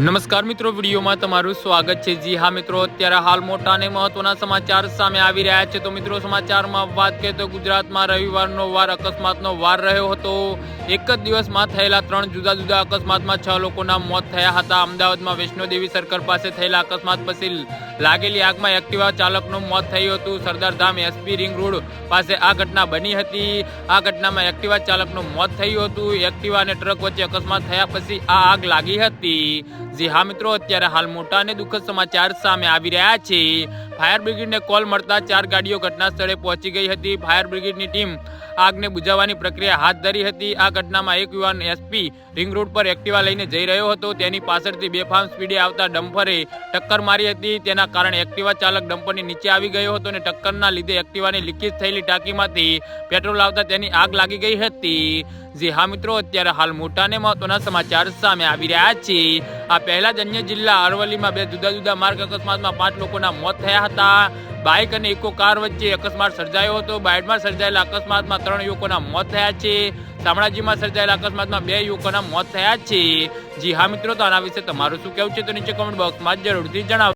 નમસ્કાર મિત્રો, વિડીયોમાં તમારું સ્વાગત છે. જી હા મિત્રો, અત્યારે હાલ મોટા અને મહત્વના સમાચાર સામે આવી રહ્યા છે. તો મિત્રો, સમાચારમાં વાત કરીએ તો ગુજરાતમાં રવિવારનો વાર અકસ્માતનો વાર રહ્યો હતો. એક જ દિવસમાં થયેલા ત્રણ જુદા જુદા અકસ્માતમાં છ લોકોના મોત થયા હતા. અમદાવાદમાં વૈષ્ણોદેવી સર્કલ પાસે થયેલા અકસ્માત પછી લાગેલી આગમાં એક્ટિવા ચાલકનું મોત થયું હતું. સરદારધામ એસપી રિંગ રોડ પાસે આ ઘટના બની હતી. આ ઘટનામાં એક્ટિવા ચાલકનું મોત થયું હતું. એક્ટિવા અને ટ્રક વચ્ચે અકસ્માત થયા પછી આ આગ લાગી હતી. જી હા મિત્રો, અત્યારે હાલ મોટા અને દુઃખદ સમાચાર સામે આવી રહ્યા છે. ફાયર બ્રિગેડને કોલ મળતા ચાર ગાડીઓ ઘટના સ્થળે પહોંચી ગઈ હતી. ફાયર બ્રિગેડની ટીમ આગને બુઝાવવાની પ્રક્રિયા હાથ ધરી હતી. આ ઘટનામાં એક યુવાન એસપી રિંગ રોડ પર એક્ટિવા લઈને જઈ રહ્યો હતો. તેની પાછળથી બેફામ સ્પીડે આવતા ડમ્પરે ટક્કર મારી હતી. તેના કારણે એક્ટિવા ચાલક ડમ્પરની નીચે આવી ગયો હતો અને ટક્કરના લીધે એક્ટિવાની લીકેજ થયેલી ટાંકીમાંથી પેટ્રોલ આવતા તેની આગ લાગી ગઈ હતી. જી હા મિત્રો, અત્યારે હાલ મોટા અને મહત્વના સમાચાર સામે આવી રહ્યા છે. આ પહેલા જ અન્ય જિલ્લા અરવલ્લીમાં બે જુદા જુદા માર્ગ અકસ્માતમાં પાંચ લોકોના મોત થયા હતા. બાઇક અને ઇકો કાર વચ્ચે અકસ્માત સર્જાયો હતો. બાઇડમાં સર્જાયેલા અકસ્માતમાં ત્રણ યુવકોના મોત થયા છે. શામળાજીમાં સર્જાયેલા અકસ્માતમાં બે યુવકોના મોત થયા છે. જી હા મિત્રો, તો આના વિશે તમારું શું કહેવું છે? તો નીચે કમેન્ટ બોક્સમાં જરૂરથી જણાવો